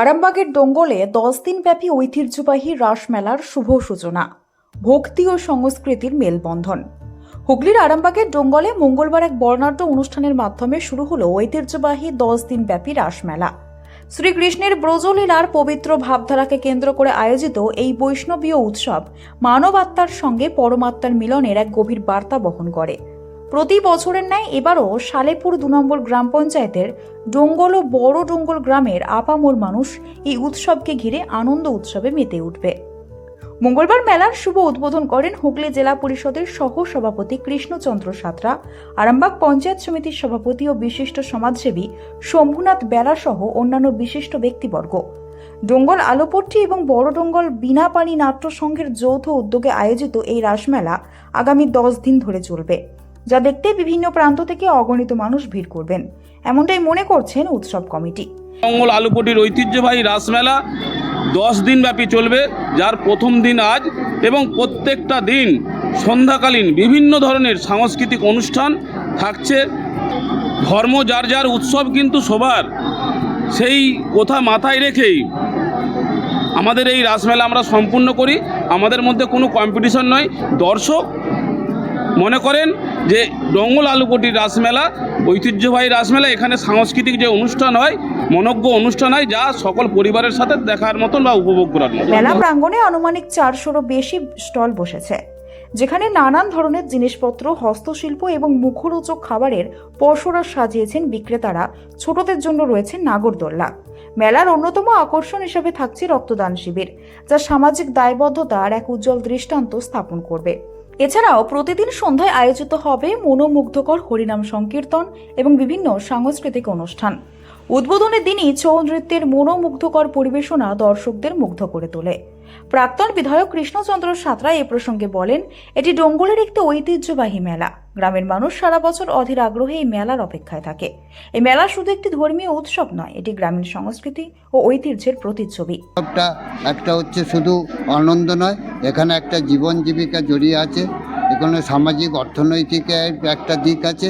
আরামবাগের ডোঙ্গলে দশ দিনব্যাপী ঐতিহ্যবাহী রাসমেলার শুভ সূচনা, ভক্তি ও সংস্কৃতির মেলবন্ধন। হুগলির আরামবাগের ডোঙ্গলে মঙ্গলবার এক বর্ণাঢ্য অনুষ্ঠানের মাধ্যমে শুরু হলো ঐতিহ্যবাহী দশ দিনব্যাপী রাসমেলা শ্রীকৃষ্ণের ব্রজলীলার পবিত্র ভাবধারাকে কেন্দ্র করে আয়োজিত এই বৈষ্ণবীয় উৎসব মানব আত্মার সঙ্গে পরমাত্মার মিলনের এক গভীর বার্তা বহন করে। প্রতি বছরের ন্যায় এবারও সালেপুর দু নম্বর গ্রাম পঞ্চায়েতের ডোঙ্গল ও বড় ডোঙ্গল গ্রামের আপামোর মানুষ এই উৎসবকে ঘিরে আনন্দ উৎসবে মেতে উঠবে। মঙ্গলবার মেলার শুভ উদ্বোধন করেন হুগলি জেলা পরিষদের সহ সভাপতি কৃষ্ণচন্দ্র সাঁতরা, আরামবাগ পঞ্চায়েত সমিতির সভাপতি ও বিশিষ্ট সমাজসেবী শম্ভুনাথ বেলা সহ অন্যান্য বিশিষ্ট ব্যক্তিবর্গ। ডোঙ্গল আলোপট্টি এবং বড় ডোঙ্গল বিনাপানি নাট্য সংঘের যৌথ উদ্যোগে আয়োজিত এই রাসমেলা আগামী দশ দিন ধরে চলবে। যা দেখতে বিভিন্ন প্রান্ত থেকে অগণিত মানুষ ভিড় করবেন। এমনটাই মনে করছেন উৎসব কমিটি। মঙ্গল আলুপটির ঐতিহ্যবাহী রাসমেলা দশ দিন ব্যাপী চলবে, যার প্রথম দিন আজ এবং প্রত্যেকটা দিন সন্ধ্যাকালীন বিভিন্ন ধরনের সাংস্কৃতিক অনুষ্ঠান থাকছে। ধর্ম যার যার উৎসব কিন্তু সবার সেই কথা মাথায় রেখেই আমাদের এই রাসমেলা আমরা সম্পূর্ণ করি। আমাদের মধ্যে কোনো কম্পিটিশন নয়। দর্শক মনে করেন যে ডঙ্গল আলুপটির রাসমেলা, ঐতিহ্যবাহী রাসমেলা, এখানে সাংস্কৃতিক যে অনুষ্ঠান হয়, মনজ্ঞ অনুষ্ঠান হয়, যা সকল পরিবারের সাথে দেখার মতন বা উপভোগ করার মেলা প্রাঙ্গণে আনুমানিক চারশোরও বেশি স্টল বসেছে, যেখানে নানান ধরনের জিনিসপত্র, হস্তশিল্প এবং মুখরোচক খাবারের পসরা সাজিয়েছেন বিক্রেতারা। ছোটদের জন্য রয়েছে নাগরদোল্লা মেলার অন্যতম আকর্ষণ হিসেবে থাকছে রক্তদান শিবির, যা সামাজিক দায়বদ্ধতার এক উজ্জ্বল দৃষ্টান্ত স্থাপন করবে। এছাড়াও প্রতিদিন সন্ধ্যায় আয়োজিত হবে মনোমুগ্ধকর হরিনাম সংকীর্তন এবং বিভিন্ন সাংস্কৃতিক অনুষ্ঠান। উদ্বোধনের দিনই ছৌ নৃত্যের মনোমুগ্ধকর পরিবেশনা দর্শকদের মুগ্ধ করে তোলে। প্রাক্তন বিধায়ক কৃষ্ণচন্দ্র সাঁতরা এ প্রসঙ্গে বলেন, এটি ডোঙ্গলের একটি ঐতিহ্যবাহী মেলা। গ্রামের মানুষ সারা বছর অধীর আগ্রহে এই মেলার অপেক্ষায় থাকে। এই মেলা শুধু একটি ধর্মীয় উৎসব নয়, এটি গ্রামীণ সংস্কৃতি ও ঐতিহ্যের প্রতিচ্ছবি। উৎসবটা একটা হচ্ছে শুধু আনন্দ নয়, এখানে একটা জীবন জীবিকা জড়িয়ে আছে, এখানে সামাজিক, অর্থনৈতিকের একটা দিক আছে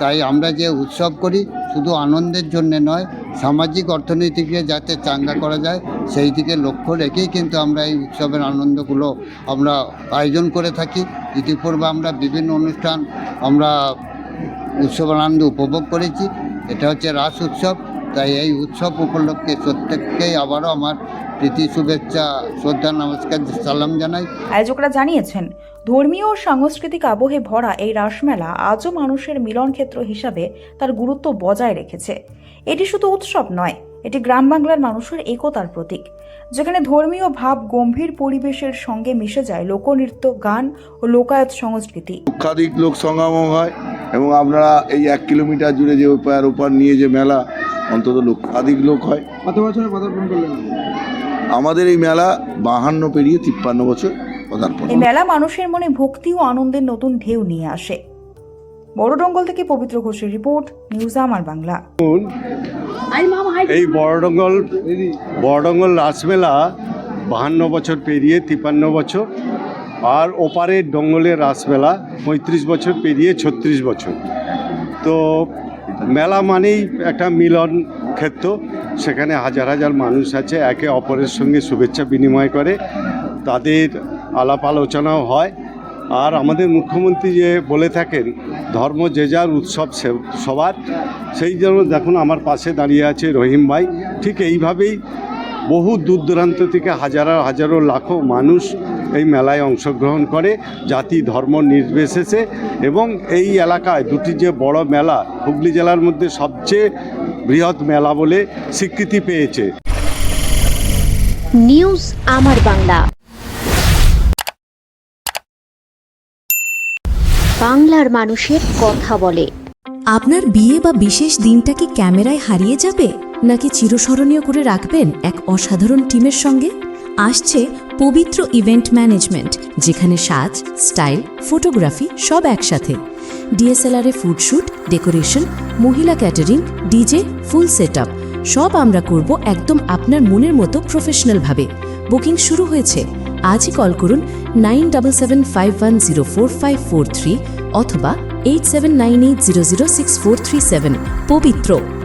তাই আমরা যে উৎসব করি শুধু আনন্দের জন্যে নয়, সামাজিক অর্থনীতিকে যাতে চাঙ্গা করা যায়, সেই দিকে লক্ষ্য রেখেই কিন্তু আমরা এই উৎসবের আনন্দগুলো আমরা আয়োজন করে থাকি। ইতিপূর্বে আমরা বিভিন্ন অনুষ্ঠান আমরা উৎসব আনন্দ উপভোগ করেছি। এটা হচ্ছে রাস উৎসব। তাই এই উৎসব উপলক্ষে প্রত্যেককেই আবারও আমার প্রীতি শুভেচ্ছা শ্রদ্ধা নমস্কার সালাম জানাই। আয়োজকরা জানিয়েছেন ধর্মীয় ও সাংস্কৃতিক আবহে ভরা এই রাসমেলা আজও মানুষের মিলন ক্ষেত্র হিসাবে তার গুরুত্ব বজায় রেখেছে। এটি শুধু উৎসব নয় এটি গ্রাম বাংলার মানুষের একতার প্রতীক। যেখানে ধর্মীয় ভাব গম্ভীর পরিবেশের সঙ্গে মিশে যায় লোকনৃত্য গান ও লোকায়ত সংস্কৃতি। লক্ষাধিক লোক সমাগম হয় এবং আপনারা এই এক কিলোমিটার জুড়ে যে ওপার ওপার নিয়ে যে মেলা অন্তত লক্ষাধিক লোক হয়। কত বছরে পদার্পণ করলেন? আমাদের এই মেলা বাহান্ন পেরিয়ে তিপ্পান্ন বছর পদার্পণ এই মেলা মানুষের মনে ভক্তি ও আনন্দের নতুন ঢেউ নিয়ে আসে। বড়ডঙ্গল থেকে পবিত্র ঘোষের রিপোর্ট নিউজ আমার বাংলা। এই বড়ডঙ্গল বড়ডঙ্গল রাসমেলা বাহান্ন বছর পেরিয়ে তিপান্ন বছর আর ওপারের ডঙ্গলের রাসমেলা পঁয়ত্রিশ বছর পেরিয়ে ছত্রিশ বছর। তো মেলা মানেই একটা মিলন ক্ষেত্র। সেখানে হাজার হাজার মানুষ আছে, একে অপরের সঙ্গে শুভেচ্ছা বিনিময় করে। তাদের আলাপ আলোচনাও হয়। আর আমাদের মুখ্যমন্ত্রী যে বলে থাকেন, ধর্ম যে যার উৎসব সবার। সেই জন্য দেখুন আমার পাশে দাঁড়িয়ে আছে রহিম ভাই। ঠিক এইভাবেই বহু দূর দূরান্ত থেকে হাজারো হাজারো লাখো মানুষ এই মেলায় অংশগ্রহণ করে জাতি ধর্ম নির্বিশেষে এবং এই এলাকায় দুটি যে বড় মেলা হুগলি জেলার মধ্যে সবচেয়ে বৃহৎ মেলা বলে স্বীকৃতি পেয়েছে। নিউজ আমার বাংলা। বাংলার মানুষের কথা বলে। আপনার বিয়ে বা বিশেষ দিনটা কি ক্যামেরায় হারিয়ে যাবে? নাকি চিরস্মরণীয় করে রাখবেন এক অসাধারণ টিমের সঙ্গে? আসছে পবিত্র ইভেন্ট ম্যানেজমেন্ট, যেখানে সাজ, স্টাইল, ফটোগ্রাফি সব একসাথে। ডিএসএলআরে ফুডশ্যুট ডেকোরেশন, মহিলা ক্যাটারিং, ডিজে, ফুল সেট সব আমরা করব একদম আপনার মনের মতো প্রফেশনালভাবে বুকিং শুরু হয়েছে। আজই কল করুন nine double seven five one zero four five four three অথবা eight seven nine eight zero zero six four three seven. Pabitra.